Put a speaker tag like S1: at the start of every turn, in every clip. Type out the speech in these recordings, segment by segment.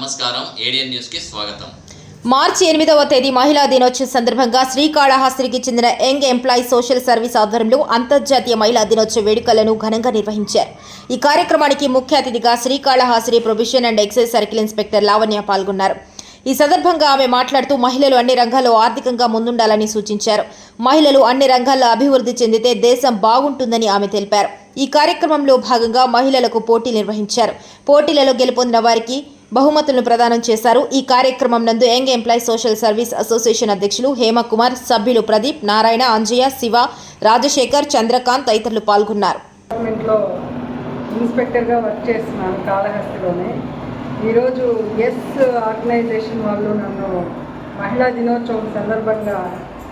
S1: నమస్కారం. ఏడియన్ న్యూస్కి స్వాగతం.
S2: మార్చి ఎనిమిదవ తేదీ మహిళా దినోత్సవం సందర్భంగా శ్రీకాళహస్తికి చెందిన యంగ్ ఎంప్లాయీ సోషల్ సర్వీస్ ఆధ్వర్యంలో అంతర్జాతీయ మహిళా దినోత్సవ వేడుకలను ఘనంగా నిర్వహించారు. ఈ కార్యక్రమానికి ముఖ్య అతిథిగా Srikalahasti prohibition and excise circle inspector Lavanya పాల్గొన్నారు. ఈ సందర్భంగా ఆమె మాట్లాడుతూ మహిళలు అన్ని రంగాల్లో ఆర్థికంగా ముందుండాలని సూచించారు. మహిళలు అన్ని రంగాల్లో అభివృద్ధి చెందితే దేశం బాగుంటుందని ఆమె తెలిపారు. ఈ కార్యక్రమంలో భాగంగా మహిళలకు పోటీ నిర్వహించారు. పోటీలలో గెలుపొందిన వారికి బహుమతులను ప్రదానం చేశారు. ఈ కార్యక్రమం నందు young employee social service association అధ్యక్షులు హేమకుమార్ సభ్యులు ప్రదీప్ నారాయణ అంజయ్య శివ రాజశేఖర్ చంద్రకాంత్ తదితరులు పాల్గొన్నారు.
S3: ఇన్స్పెక్టర్గా వర్క్ చేస్తున్నాను కాళహస్తిలోనే ఈరోజు ఎస్ ఆర్గనైజేషన్ వాళ్ళు నన్ను మహిళా దినోత్సవం సందర్భంగా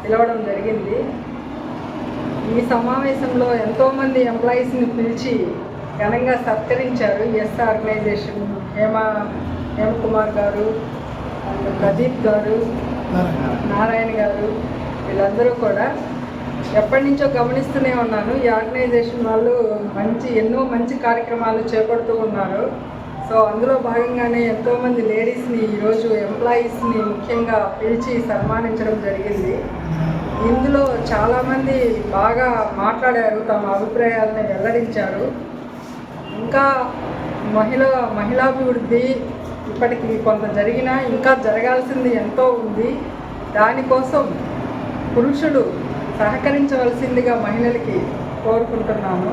S3: పిలవడం జరిగింది. ఈ సమావేశంలో ఎంతోమంది ఎంప్లాయీస్ని పిలిచి ఘనంగా సత్కరించారు ఎస్ ఆర్గనైజేషన్ హేమ హేమకుమార్ గారు అండ్ ప్రదీప్ గారు నారాయణ గారు వీళ్ళందరూ కూడా ఎప్పటి నుంచో గమనిస్తూనే ఉన్నాను. ఈ ఆర్గనైజేషన్ వాళ్ళు మంచి ఎన్నో మంచి కార్యక్రమాలు చేపడుతూ ఉన్నారు. సో అందులో భాగంగానే ఎంతోమంది లేడీస్ని ఈరోజు ఎంప్లాయీస్ని ముఖ్యంగా పిలిచి సన్మానించడం జరిగింది. ఇందులో చాలామంది బాగా మాట్లాడారు తమ అభిప్రాయాలను వెల్లడించారు. ఇంకా మహిళ మహిళాభివృద్ధి ఇప్పటికి కొంత జరిగినా ఇంకా జరగాల్సింది ఎంతో ఉంది. దానికోసం పురుషుడు సహకరించవలసిందిగా మహిళలకి కోరుకుంటున్నాను.